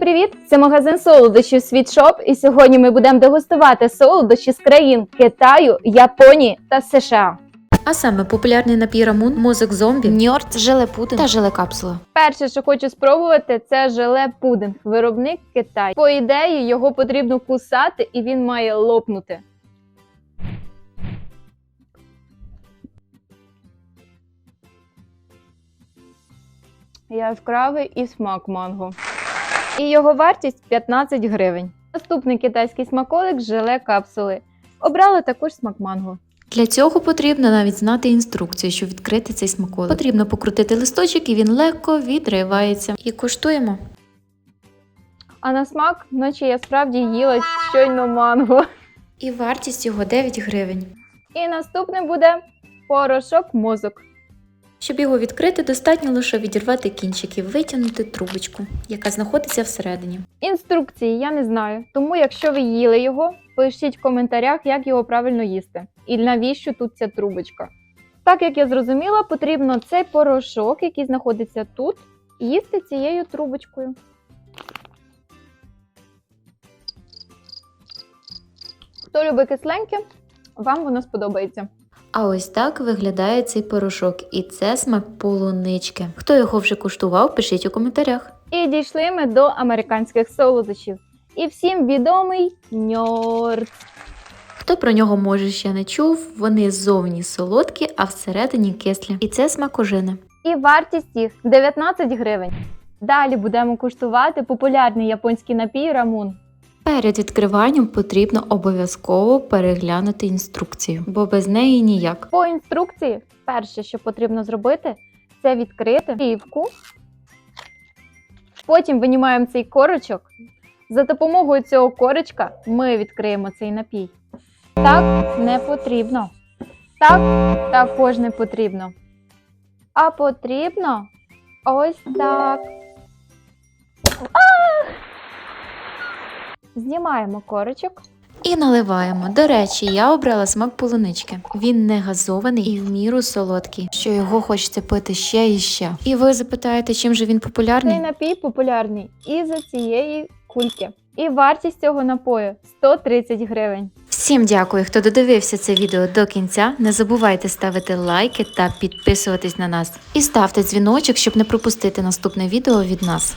привіт! Це магазин солодощів Світшоп. І сьогодні ми будемо дегустувати солодощі з країн Китаю, Японії та США. А саме популярний напій рамун, мозок зомбі, ньорд, желе пудинг та желе капсула. Перше, що хочу спробувати, це желе пудинг, виробник Китай. По ідеї, його потрібно кусати і він має лопнути. Яскравий і смак манго. І його вартість 15 гривень. Наступний китайський смаколик желе капсули. Обрали також смак манго. Для цього потрібно навіть знати інструкцію, щоб відкрити цей смаколик. Потрібно покрутити листочок, і він легко відривається. І куштуємо. А на смак, наче я справді їла щойно манго. І вартість його 9 гривень. І наступним буде порошок мозок. Щоб його відкрити, достатньо лише відірвати кінчик і витягнути трубочку, яка знаходиться всередині. Інструкції я не знаю, тому якщо ви їли його, пишіть в коментарях, як його правильно їсти і навіщо тут ця трубочка. Так як я зрозуміла, потрібно цей порошок, який знаходиться тут, їсти цією трубочкою. Хто любить кисленьке, вам воно сподобається. А ось так виглядає цей порошок, і це смак полунички. Хто його вже куштував, пишіть у коментарях. І дійшли ми до американських солодощів. І всім відомий ньорд. Хто про нього може ще не чув, вони ззовні солодкі, а всередині кислі. І це смакожини. І вартість їх 19 гривень. Далі будемо куштувати популярний японський напій рамун. Перед відкриванням потрібно обов'язково переглянути інструкцію, бо без неї ніяк. По інструкції, перше, що потрібно зробити, це відкрити плівку. Потім винімаємо цей корочок. За допомогою цього корочка ми відкриємо цей напій. Так не потрібно. Так також не потрібно. А потрібно ось так. Знімаємо корочок. І наливаємо. До речі, я обрала смак полунички. Він не газований і в міру солодкий, що його хочеться пити ще і ще. І ви запитаєте, чим же він популярний? Цей напій популярний із-за цієї кульки. І вартість цього напою 130 гривень. Всім дякую, хто додивився це відео до кінця. Не забувайте ставити лайки та підписуватись на нас. І ставте дзвіночок, щоб не пропустити наступне відео від нас.